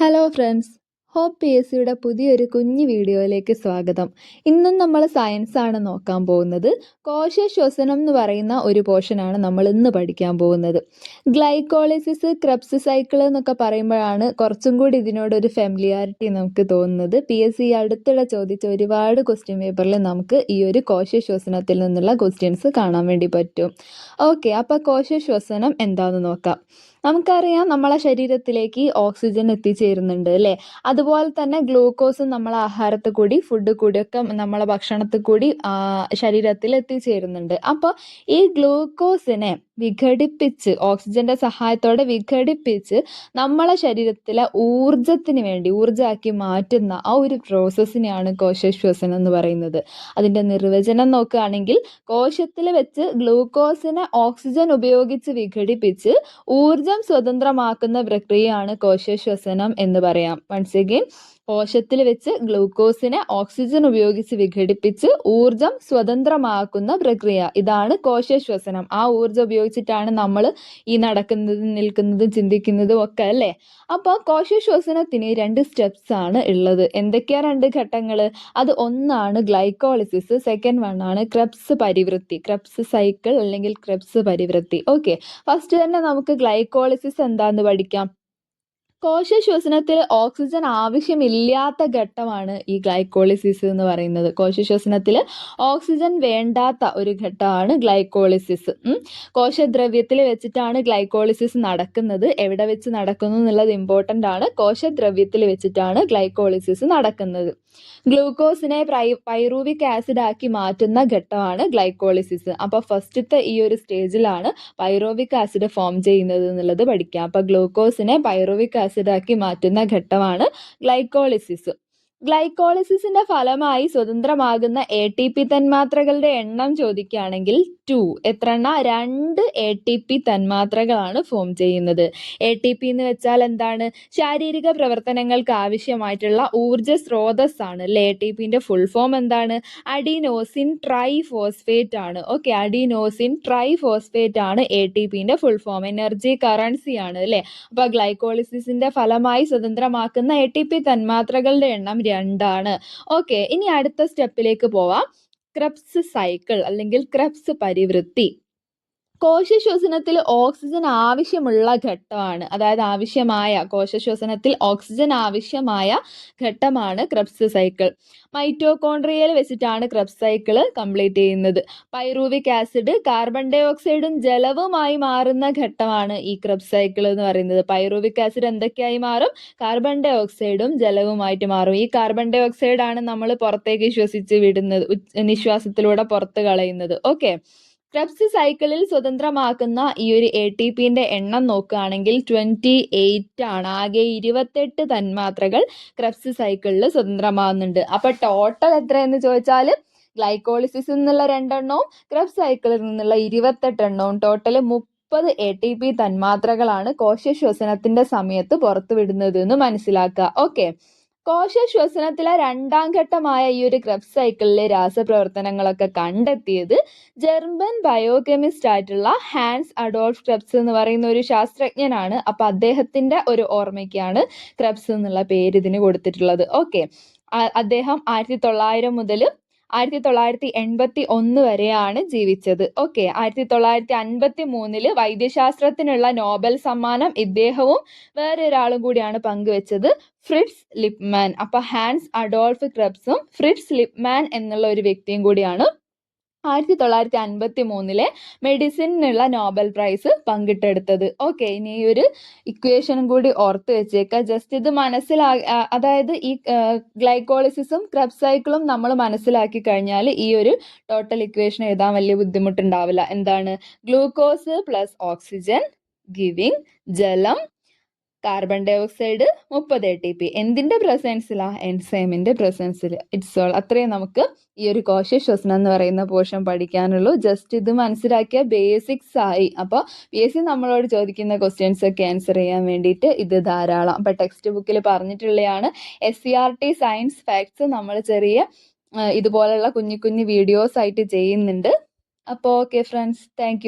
Hello friends hope P S സിയുടെ പുതിയൊരു കുഞ്ഞു വീഡിയോയിലേക്ക് സ്വാഗതം. ഇന്നും നമ്മൾ സയൻസ് ആണ് നോക്കാൻ പോകുന്നത്. കോശ ശ്വസനം എന്ന് പറയുന്ന ഒരു പോർഷനാണ് നമ്മൾ ഇന്ന് പഠിക്കാൻ പോകുന്നത്. ഗ്ലൈക്കോളിസിസ് ക്രബ്സ് സൈക്കിൾ എന്നൊക്കെ പറയുമ്പോഴാണ് കുറച്ചും കൂടി ഇതിനോടൊരു ഫെമിലിയാരിറ്റി നമുക്ക് തോന്നുന്നത്. പി എസ് സി അടുത്തിടെ ചോദിച്ച ഒരുപാട് ക്വസ്റ്റ്യൻ പേപ്പറിൽ നമുക്ക് ഈ ഒരു കോശ ശ്വസനത്തിൽ നിന്നുള്ള ക്വസ്റ്റ്യൻസ് കാണാൻ വേണ്ടി പറ്റും. ഓക്കെ അപ്പോൾ കോശശ്വസനം എന്താണെന്ന് നോക്കാം. നമുക്കറിയാം നമ്മളെ ശരീരത്തിലേക്ക് ഓക്സിജൻ എത്തിച്ചേരുന്നുണ്ട് അല്ലേ? അതുപോലെ തന്നെ ഗ്ലൂക്കോസ് നമ്മളെ ആഹാരത്തിൽ കൂടി ഫുഡ് കൂടിയൊക്കെ നമ്മളെ ഭക്ഷണത്തിൽ കൂടി ശരീരത്തിൽ എത്തിച്ചേരുന്നുണ്ട്. അപ്പോൾ ഈ ഗ്ലൂക്കോസിനെ വിഘടിപ്പിച്ച് ഓക്സിജന്റെ സഹായത്തോടെ വിഘടിപ്പിച്ച് നമ്മളെ ശരീരത്തിലെ ഊർജത്തിന് വേണ്ടി ഊർജമാക്കി മാറ്റുന്ന ആ ഒരു പ്രോസസ്സിനെയാണ് കോശശ്വസനം എന്ന് പറയുന്നത്. അതിന്റെ നിർവചനം നോക്കുകയാണെങ്കിൽ കോശത്തിൽ വെച്ച് ഗ്ലൂക്കോസിനെ ഓക്സിജൻ ഉപയോഗിച്ച് വിഘടിപ്പിച്ച് ഊർജ ഊർജം സ്വതന്ത്രമാക്കുന്ന പ്രക്രിയയാണ് കോശശ്വസനം എന്ന് പറയാം. വൺസ് അഗെയിൻ കോശത്തിൽ വെച്ച് ഗ്ലൂക്കോസിനെ ഓക്സിജൻ ഉപയോഗിച്ച് വിഘടിപ്പിച്ച് ഊർജം സ്വതന്ത്രമാക്കുന്ന പ്രക്രിയ. ഇതാണ് കോശശ്വസനം. ആ ഊർജം ഉപയോഗിച്ചിട്ടാണ് നമ്മൾ ഈ നടക്കുന്നതും നിൽക്കുന്നതും ചിന്തിക്കുന്നതും ഒക്കെ അല്ലേ? അപ്പോൾ കോശശ്വസനത്തിന് രണ്ട് സ്റ്റെപ്സ് ആണ് ഉള്ളത്. എന്തൊക്കെയാ രണ്ട് ഘട്ടങ്ങൾ അത് ഒന്നാണ് ഗ്ലൈക്കോളിസിസ് സെക്കൻഡ് വൺ ആണ് ക്രെബ്സ് പരിവൃത്തി. ക്രെബ്സ് സൈക്കിൾ അല്ലെങ്കിൽ ക്രെബ്സ് പരിവൃത്തി. ഓക്കെ ഫസ്റ്റ് തന്നെ നമുക്ക് ഗ്ലൈക്കോളിസിസ് എന്താന്ന് പഠിക്കാം. കോശശ്വസനത്തിൽ ഓക്സിജൻ ആവശ്യമില്ലാത്ത ഘട്ടമാണ് ഈ ഗ്ലൈക്കോളിസിസ് എന്ന് പറയുന്നത്. കോശശ്വസനത്തിൽ ഓക്സിജൻ വേണ്ടാത്ത ഒരു ഘട്ടമാണ് ഗ്ലൈക്കോളിസിസ്. കോശദ്രവ്യത്തിൽ വെച്ചിട്ടാണ് ഗ്ലൈക്കോളിസിസ് നടക്കുന്നത്. എവിടെ വെച്ച് നടക്കുന്നു എന്നുള്ളത് ഇമ്പോർട്ടന്റ് ആണ്. കോശദ്രവ്യത്തിൽ വെച്ചിട്ടാണ് ഗ്ലൈക്കോളിസിസ് നടക്കുന്നത്. ഗ്ലൂക്കോസിനെ പൈറൂവിക് ആസിഡ് ആക്കി മാറ്റുന്ന ഘട്ടമാണ് ഗ്ലൈക്കോളിസിസ്. അപ്പോൾ ഫസ്റ്റത്തെ ഈ ഒരു സ്റ്റേജിലാണ് പൈറോവിക് ആസിഡ് ഫോം ചെയ്യുന്നത് എന്നുള്ളത് പഠിക്കാം. അപ്പോൾ ഗ്ലൂക്കോസിനെ പൈറോവിക് ആസിഡാക്കി മാറ്റുന്ന ഘട്ടമാണ് ഗ്ലൈക്കോളിസിസ് ഗ്ലൈക്കോളിസിസിന്റെ ഫലമായി സ്വതന്ത്രമാകുന്ന എ ടി പി തന്മാത്രകളുടെ എണ്ണം ചോദിക്കുകയാണെങ്കിൽ ടു എത്ര എണ്ണ രണ്ട് എ ടി പി തന്മാത്രകളാണ് ഫോം ചെയ്യുന്നത്. എ ടി പി എന്ന് വെച്ചാൽ എന്താണ്? ശാരീരിക പ്രവർത്തനങ്ങൾക്ക് ആവശ്യമായിട്ടുള്ള ഊർജ സ്രോതസ്സാണ്. അല്ലേ? എ ടി പിന്റെ ഫുൾ ഫോം എന്താണ്? അഡിനോസിൻ ട്രൈ ഫോസ്ഫേറ്റ് ആണ്. ഓക്കെ അഡിനോസിൻ ട്രൈ ഫോസ്ഫേറ്റ് ആണ് എ ടി പിന്റെ ഫുൾ ഫോം എനർജി കറൻസി ആണ്. അല്ലേ? അപ്പൊ ഗ്ലൈക്കോളിസിസിന്റെ ഫലമായി സ്വതന്ത്രമാക്കുന്ന എ ടി പി തന്മാത്രകളുടെ എണ്ണം രണ്ടാണ്. ഓക്കെ ഇനി അടുത്ത സ്റ്റെപ്പിലേക്ക് പോവാം. ക്രബ്സ് സൈക്കിൾ അല്ലെങ്കിൽ ക്രബ്സ് പരിവൃത്തി. കോശശ്വസനത്തിൽ ഓക്സിജൻ ആവശ്യമുള്ള ഘട്ടമാണ്. അതായത് ആവശ്യമായ കോശശ്വസനത്തിൽ ഓക്സിജൻ ആവശ്യമായ ഘട്ടമാണ് ക്രബ്സ് സൈക്കിൾ മൈറ്റോകോൺട്രിയയിൽ വെച്ചിട്ടാണ് ക്രബ്സ് സൈക്കിൾ കംപ്ലീറ്റ് ചെയ്യുന്നത്. പൈറൂവിക് ആസിഡ് കാർബൺ ഡൈ ഓക്സൈഡും ജലവുമായി മാറുന്ന ഘട്ടമാണ് ഈ ക്രബ്സ് സൈക്കിൾ എന്ന് പറയുന്നത്. പൈറൂവിക് ആസിഡ് എന്തൊക്കെയായി മാറും? കാർബൺ ഡൈ ഓക്സൈഡും ജലവുമായിട്ട് മാറും. ഈ കാർബൺ ഡൈ ഓക്സൈഡ് ആണ് നമ്മൾ പുറത്തേക്ക് ശ്വസിച്ച് വിടുന്നത് നിശ്വാസത്തിലൂടെ പുറത്ത് കളയുന്നത്. ഓക്കെ ക്രബ്സ് സൈക്കിളിൽ സ്വതന്ത്രമാക്കുന്ന ഈ ഒരു എ ടി പിന്റെ എണ്ണം നോക്കുകയാണെങ്കിൽ ട്വന്റി എയ്റ്റ് ആണ്. ആകെ ഇരുപത്തെട്ട് തന്മാത്രകൾ ക്രബ്സ് സൈക്കിളിൽ സ്വതന്ത്രമാകുന്നുണ്ട്. അപ്പൊ ടോട്ടൽ എത്ര എന്ന് ചോദിച്ചാൽ ഗ്ലൈക്കോളിസിസ് എന്നുള്ള രണ്ടെണ്ണവും ക്രബ്സ് സൈക്കിളിൽ നിന്നുള്ള ഇരുപത്തെട്ട് എണ്ണവും. ടോട്ടൽ മുപ്പത് എ ടി പി തന്മാത്രകളാണ് കോശ ശ്വസനത്തിന്റെ സമയത്ത് പുറത്തുവിടുന്നത് എന്ന് മനസ്സിലാക്കുക. ഓക്കെ കോശശ്വസനത്തിലെ രണ്ടാം ഘട്ടമായ ഈ ഒരു ക്രെബ് സൈക്കിളിലെ രാസപ്രവർത്തനങ്ങളൊക്കെ കണ്ടെത്തിയത് ജർമ്മൻ ബയോകെമിസ്റ്റ് ആയിട്ടുള്ള ഹാൻസ് അഡോൾഫ് ക്രെബ്സ് എന്ന് പറയുന്ന ഒരു ശാസ്ത്രജ്ഞനാണ്. അപ്പൊ അദ്ദേഹത്തിന്റെ ഒരു ഓർമ്മയ്ക്കാണ് ക്രെബ്സ് എന്നുള്ള പേര് ഇതിന് കൊടുത്തിട്ടുള്ളത്. ഓക്കെ അദ്ദേഹം ആയിരത്തി തൊള്ളായിരം മുതൽ ആയിരത്തി തൊള്ളായിരത്തി എൺപത്തി ഒന്ന് വരെയാണ് ജീവിച്ചത്. ഓക്കെ ആയിരത്തി തൊള്ളായിരത്തി അൻപത്തി മൂന്നിൽ വൈദ്യശാസ്ത്രത്തിനുള്ള നോബൽ സമ്മാനം ഇദ്ദേഹവും വേറൊരാളും കൂടിയാണ് പങ്കുവെച്ചത് ഫ്രിഡ്സ് ലിപ്മാൻ അപ്പൊ ഹാൻസ് അഡോൾഫ് ക്രബ്സും ഫ്രിഡ്സ് ലിപ്മാൻ എന്നുള്ള ഒരു വ്യക്തിയും കൂടിയാണ് ആയിരത്തി തൊള്ളായിരത്തി അൻപത്തി മൂന്നിലെ മെഡിസിനുള്ള നോബൽ പ്രൈസ് പങ്കിട്ടെടുത്തത്. ഓക്കെ ഇനി ഈ ഒരു ഇക്വേഷനും കൂടി ഓർത്ത് വെച്ചേക്കുക ജസ്റ്റ് ഇത് മനസ്സിലാ അതായത് ഈ ഗ്ലൈക്കോളിസിസും ക്രബ് സൈക്കിളും നമ്മൾ മനസ്സിലാക്കി കഴിഞ്ഞാൽ ഈ ഒരു ടോട്ടൽ ഇക്വേഷൻ എഴുതാൻ വലിയ ബുദ്ധിമുട്ടുണ്ടാവില്ല. എന്താണ്? ഗ്ലൂക്കോസ് പ്ലസ് ഓക്സിജൻ ഗിവിങ് ജലം കാർബൺ ഡൈ ഓക്സൈഡ് മുപ്പത് എ ടി പി എന്തിന്റെ പ്രസൻസിലാ എൻസൈമിന്റെ പ്രസൻസിൽ ഇറ്റ്സ് ഓൾ അത്രയും നമുക്ക് ഈ ഒരു കോശ ശ്വസനം എന്ന് പറയുന്ന പോർഷൻ പഠിക്കാനുള്ളൂ. ജസ്റ്റ് ഇത് മനസ്സിലാക്കിയ ബേസിക്സ് ആയി. അപ്പോൾ പി എസ് സി നമ്മളോട് ചോദിക്കുന്ന ക്വസ്റ്റ്യൻസ് ഒക്കെ ആൻസർ ചെയ്യാൻ വേണ്ടിയിട്ട് ഇത് ധാരാളം. അപ്പോൾ ടെക്സ്റ്റ് ബുക്കിൽ പറഞ്ഞിട്ടുള്ളതാണ് S C R T science facts നമ്മൾ ചെറിയ ഇതുപോലെയുള്ള കുഞ്ഞു കുഞ്ഞു വീഡിയോസ് ആയിട്ട് ചെയ്യുന്നുണ്ട്. അപ്പോൾ ഓക്കെ ഫ്രണ്ട്സ് താങ്ക്